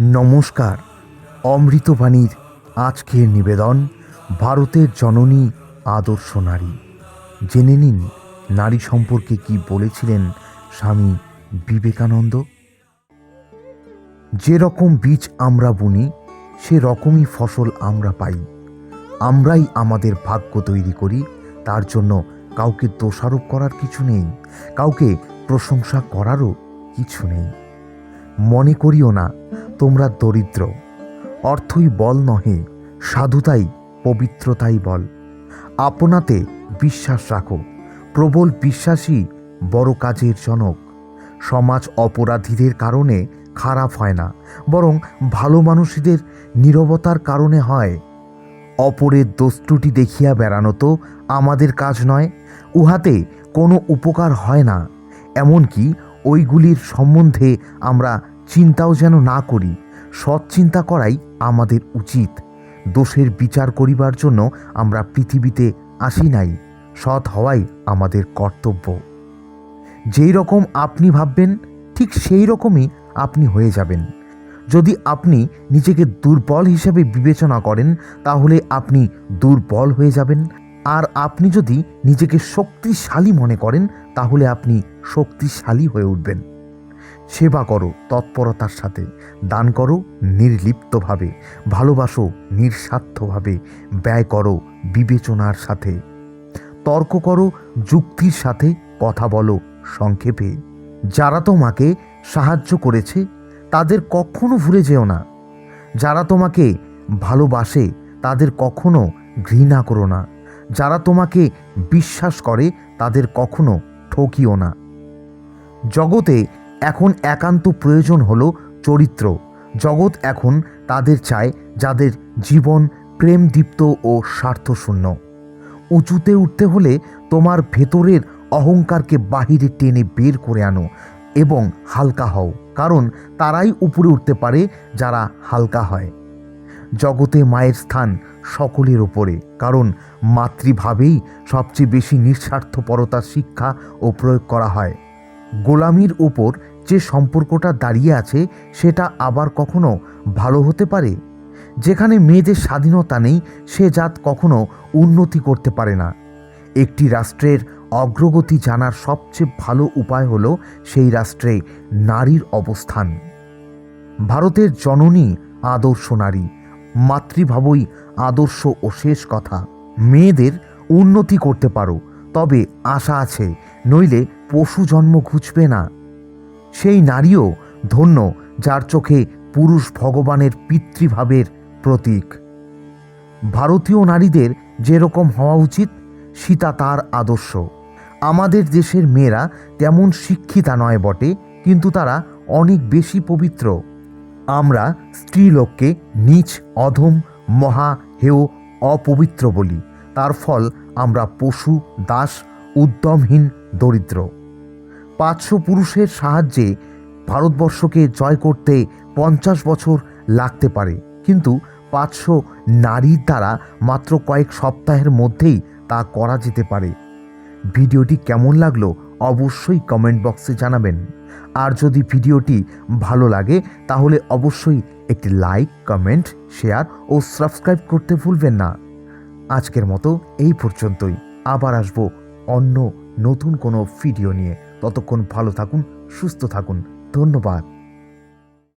নমস্কার। অমৃতবাণীর আজকের নিবেদন, ভারতের জননী আদর্শ নারী। জেনে নিন, নারী সম্পর্কে কি বলেছিলেন স্বামী বিবেকানন্দ? যে রকম বীজ আমরা বুনি, সে রকমই ফসল আমরা পাই। আমরাই আমাদের ভাগ্য তৈরি করি, তার জন্য কাউকে দোষারোপ করার কিছু নেই, কাউকে প্রশংসা করারও কিছু নেই। মনে করিও না তোমরা দরিদ্র, অর্থই বল নহে, সাধুতাই পবিত্রতাই বল। আপনাতে বিশ্বাস রাখো, প্রবল বিশ্বাসী বড় কাজের জনক। সমাজ অপরাধীদের কারণে খারাপ হয় না, বরং ভালো মানুষদের নীরবতার কারণে হয়। অপরের দোষটুটি দেখিয়া বেড়ানো তো আমাদের কাজ নয়, উহাতে কোনো উপকার হয় না, এমনকি ওইগুলির সম্বন্ধে আমরা চিন্তাও যেন না করি, সৎ চিন্তা করাই আমাদের উচিত। দোষের বিচার করিবার জন্য আমরা পৃথিবীতে আসি নাই, সৎ হওয়াই আমাদের কর্তব্য। যেই রকম আপনি ভাববেন, ঠিক সেই রকমই আপনি হয়ে যাবেন। যদি আপনি নিজেকে দুর্বল হিসেবে বিবেচনা করেন, তাহলে আপনি দুর্বল হয়ে যাবেন। আর আপনি যদি নিজেকে শক্তিশালী মনে করেন, তাহলে আপনি শক্তিশালী হয়ে উঠবেন। সেবা করো তৎপরতার সাথে। দান করো নির্লিপ্তভাবে। ভালোবাসো নিঃস্বার্থভাবে। ব্যয় করো বিবেচনার সাথে। তর্ক করো যুক্তির সাথে। কথা বলো সংক্ষেপে। যারা তোমাকে সাহায্য করেছে, তাদের কখনো ভুলে যেও না। যারা তোমাকে ভালোবাসে, তাদের কখনো ঘৃণা করো না। যারা তোমাকে বিশ্বাস করে, তাদের কখনো ঠকিও না। জগতে এখন একান্ত প্রয়োজন হলো চরিত্র। জগৎ এখন তাদের চায় যাদের জীবন প্রেমদীপ্ত ও স্বার্থশূন্য। উঁচুতে উঠতে হলে তোমার ভেতরের অহংকারকে বাহিরে টেনে বের করে আনো এবং হালকা হও, কারণ তারাই উপরে উঠতে পারে যারা হালকা হয়। জগতে মায়ের স্থান সকলের ওপরে কারণ মাতৃভাবেই সবচেয়ে বেশি নিঃস্বার্থপরতার শিক্ষা ও প্রয়োগ করা হয়। গোলামির ওপর যে সম্পর্কটা দাঁড়িয়ে আছে, সেটা আবার কখনো ভালো হতে পারে? যেখানে মেয়েদের স্বাধীনতা নেই, সে জাত কখনো উন্নতি করতে পারে না। একটি রাষ্ট্রের অগ্রগতি জানার সবচেয়ে ভালো উপায় হলো সেই রাষ্ট্রে নারীর অবস্থান। ভারতের জননী আদর্শ নারী, মাতৃভাবই আদর্শ ও শেষ কথা। মেয়েদের উন্নতি করতে পারো, তবে আশা আছে নইলে পশু জন্ম ঘুচবে না। সেই নারীও ধন্য যার চোখে পুরুষ ভগবানের পিতৃভাবের প্রতীক। ভারতীয় নারীদের যেরকম হওয়া উচিত, সীতা তার আদর্শ। আমাদের দেশের মেয়েরা তেমন শিক্ষিতা নয় বটে, কিন্তু তারা অনেক বেশি পবিত্র। আমরা স্ত্রীলোককে নিচ, অধম, মহা হেয় অপবিত্র বলি। তার ফল আমরা পশু, দাস উদ্যমহীন দরিদ্র। পাঁচশো পুরুষের সাহায্যে ভারতবর্ষকে জয় করতে পঞ্চাশ বছর লাগতে পারে। কিন্তু পাঁচশো নারীর দ্বারা মাত্র কয়েক সপ্তাহের মধ্যেই তা করা যেতে পারে। ভিডিওটি কেমন লাগল অবশ্যই কমেন্ট বক্সে জানাবেন। আর যদি ভিডিওটি ভালো লাগে, তাহলে অবশ্যই একটি লাইক, কমেন্ট, শেয়ার ও সাবস্ক্রাইব করতে ভুলবেন না। আজকের মতো এই পর্যন্তই। আবার আসব অন্য নতুন কোনো ভিডিও নিয়ে। ততক্ষণ ভালো থাকুন সুস্থ থাকুন। ধন্যবাদ।